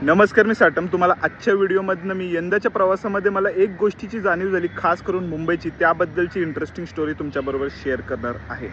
नमस्कार मी साटम. तुम्हाला आजच्या व्हिडिओमधनं मी यंदाच्या प्रवासामध्ये मला एक गोष्टीची जाणीव झाली खास करून मुंबईची. त्याबद्दलची इंटरेस्टिंग स्टोरी तुमच्याबरोबर शेअर करणार आहे.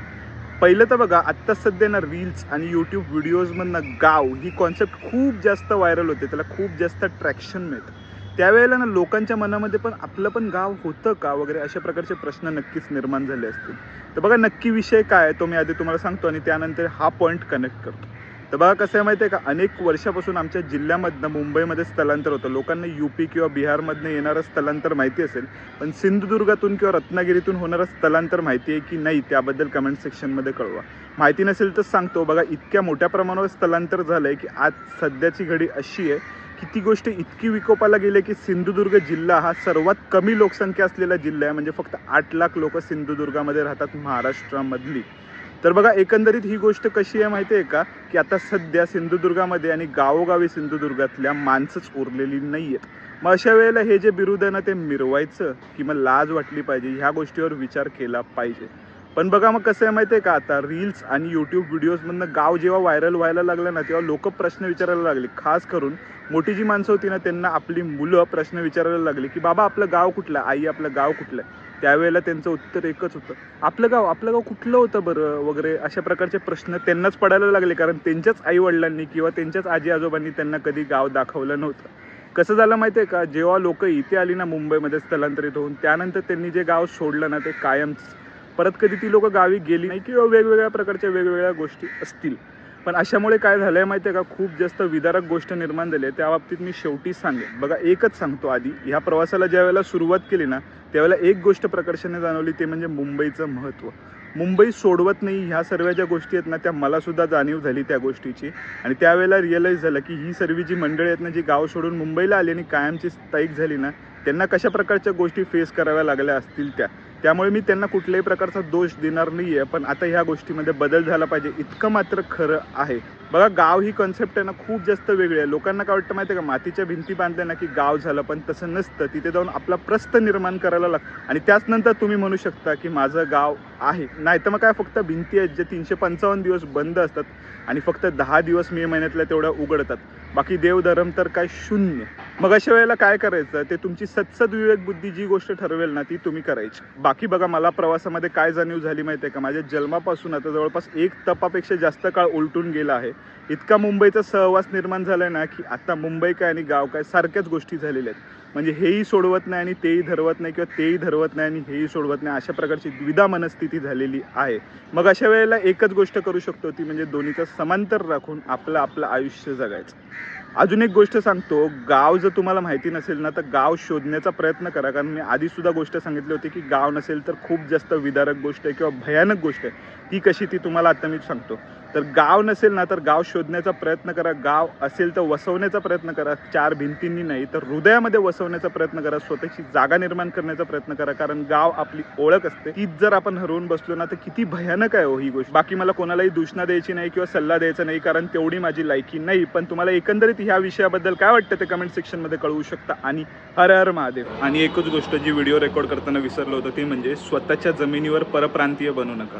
पहिलं तर बघा आत्ता सध्या ना रील्स आणि यूट्यूब व्हिडिओजमधनं गाव ही कॉन्सेप्ट खूप जास्त व्हायरल होते त्याला खूप जास्त ट्रॅक्शन मिळतं. त्यावेळेला ना लोकांच्या मनामध्ये पण आपलं पण गाव होतं का वगैरे अशा प्रकारचे प्रश्न नक्कीच निर्माण झाले असतील. तर बघा नक्की विषय काय आहे तो मी आधी तुम्हाला सांगतो आणि त्यानंतर हा पॉईंट कनेक्ट करतो. तर बघा कसं आहे माहिती आहे का? अनेक वर्षापासून आमच्या जिल्ह्यामधनं मुंबईमध्ये स्थलांतर होतं. लोकांना युपी किंवा बिहारमधनं येणारं स्थलांतर माहिती असेल पण सिंधुदुर्गातून किंवा रत्नागिरीतून होणारं स्थलांतर माहिती आहे की नाही त्याबद्दल कमेंट सेक्शनमध्ये कळवा. माहिती नसेल तर सांगतो. बघा इतक्या मोठ्या प्रमाणावर स्थलांतर झालं आहे की आज सध्याची घडी अशी आहे की ती गोष्ट इतकी विकोपाला गेली की सिंधुदुर्ग जिल्हा हा सर्वात कमी लोकसंख्या असलेला जिल्हा आहे. म्हणजे फक्त आठ लाख लोक सिंधुदुर्गामध्ये राहतात महाराष्ट्रामधली. तर बघा एकंदरीत ही गोष्ट कशी आहे माहिती आहे का? की आता सध्या सिंधुदुर्गामध्ये आणि गावोगावी सिंधुदुर्गातल्या माणसंच उरलेली नाही आहेत मग अशा वेळेला हे जे बिरुद आहे ना ते मिरवायचं की मग लाज वाटली पाहिजे ह्या गोष्टीवर विचार केला पाहिजे. पण बघा मग कसं आहे माहिती आहे का? आता रील्स आणि यूट्यूब व्हिडिओजमधनं गाव जेव्हा व्हायरल व्हायला लागलं ना तेव्हा लोक प्रश्न विचारायला लागले. खास करून मोठी जी माणसं होती ना त्यांना आपली मुलं प्रश्न विचारायला लागली की बाबा आपलं गाव कुठलं? आहे? आई आपलं गाव कुठलं? आहे त्यावेळेला त्यांचं उत्तर एकच होतं. आपलं गाव आपलं गाव कुठलं होतं बरं वगैरे अशा प्रकारचे प्रश्न त्यांनाच पडायला लागले कारण त्यांच्याच आईवडिलांनी किंवा त्यांच्याच आजी आजोबांनी त्यांना कधी गाव दाखवलं नव्हतं. कसं झालं माहिती आहे का? जेव्हा लोक इथे आली ना मुंबईमध्ये स्थलांतरित होऊन त्यानंतर त्यांनी जे गाव सोडलं ना ते कायमच. परत कधी ती लोक गावी गेली नाही किंवा वेगवेगळ्या प्रकारच्या वेगवेगळ्या गोष्टी असतील. पण अशामुळे काय झालं आहे माहिती आहे का? खूप जास्त विदारक गोष्ट निर्माण झाली आहे. त्या बाबतीत मी शेवटी सांगेन. बघा एकच सांगतो आधी. ह्या प्रवासाला ज्या वेळेला सुरुवात केली ना त्यावेळेला एक गोष्ट प्रकर्षाने जाणवली ते म्हणजे मुंबईचं महत्त्व मुंबई सोडवत नाही ह्या सर्व ज्या गोष्टी आहेत ना त्या मलासुद्धा जाणीव झाली त्या गोष्टीची. आणि त्यावेळेला रिअलाईज झालं की ही सर्व जी मंडळी आहेत ना जी गाव सोडून मुंबईला आली आणि कायमची स्थायिक झाली ना त्यांना कशा प्रकारच्या गोष्टी फेस कराव्या लागल्या असतील त्या? त्यामुळे मी त्यांना कुठल्याही प्रकारचा दोष देणार नाही आहे पण आता ह्या गोष्टीमध्ये बदल झाला पाहिजे इतकं मात्र खरं आहे. बघा गाव ही कॉन्सेप्ट आहे ना खूप जास्त वेगळी आहे. लोकांना काय वाटतं माहिती आहे का? मातीच्या भिंती बांधल्या ना की गाव झालं पण तसं नसतं. तिथे जाऊन आपला प्रस्त निर्माण करायला लागतं आणि त्याच नंतर तुम्ही म्हणू शकता की माझं गाव आहे. नाही तर मग काय फक्त भिंती आहेत जे तीनशे पंचावन्न दिवस बंद असतात आणि फक्त दहा दिवस मे महिन्यातल्या तेवढ्या उघडतात. बाकी देवधर्म तर काय शून्य. मग अशा वेळेला काय करायचं? ते तुमची सत्सद विवेक बुद्धी जी गोष्ट ठरवेल ना ती तुम्ही करायची. बाकी बघा मला प्रवासामध्ये काय जाणीव झाली माहिती आहे का? माझ्या जन्मापासून आता जवळपास एक तपापेक्षा जास्त काळ उलटून गेला आहे. इतका मुंबईचा सहवास निर्माण झालाय ना की आता मुंबई काय आणि गाव काय सारख्याच गोष्टी झालेल्या आहेत. म्हणजे हेही सोडवत नाही आणि तेही धरवत नाही किंवा तेही धरवत नाही आणि हेही सोडवत नाही अशा प्रकारची द्विधा मनस्थिती झालेली आहे. मग अशा वेळेला एकच गोष्ट करू शकतो ती म्हणजे दोन्हीचा समांतर राखून आपलं आपलं आयुष्य जगायचं. अजून एक गोष्ट सांगतो गाव जर तुम्हाला माहिती नसेल ना तर गाव शोधण्याचा प्रयत्न करा. कारण मी आधीसुद्धा गोष्ट सांगितली होती की गाव नसेल तर खूप जास्त विदारक गोष्ट आहे किंवा भयानक गोष्ट आहे. ती कशी ती तुम्हाला आता मी सांगतो. तर गाव नसेल ना तर गाव शोधण्याचा प्रयत्न करा. गाव असेल तर वसवण्याचा प्रयत्न करा. चार भिंतींनी नाही तर हृदयामध्ये वसवण्याचा प्रयत्न करा. स्वतःची जागा निर्माण करण्याचा प्रयत्न करा. कारण गाव आपली ओळख असते. तीच जर आपण हरवून बसलो ना तर किती भयानक आहे हो ही गोष्ट. बाकी मला कोणालाही दूषणा द्यायची नाही किंवा सल्ला द्यायचा नाही कारण तेवढी माझी लायकी नाही. पण तुम्हाला एकंदरीत ह्या विषयाबद्दल काय वाटतं ते कमेंट सेक्शनमध्ये कळवू शकता. आणि हर हर महादेव. आणि एकच गोष्ट जी व्हिडिओ रेकॉर्ड करताना विसरलो होतं ती म्हणजे स्वतःच्या जमिनीवर परप्रांतीय बनू नका.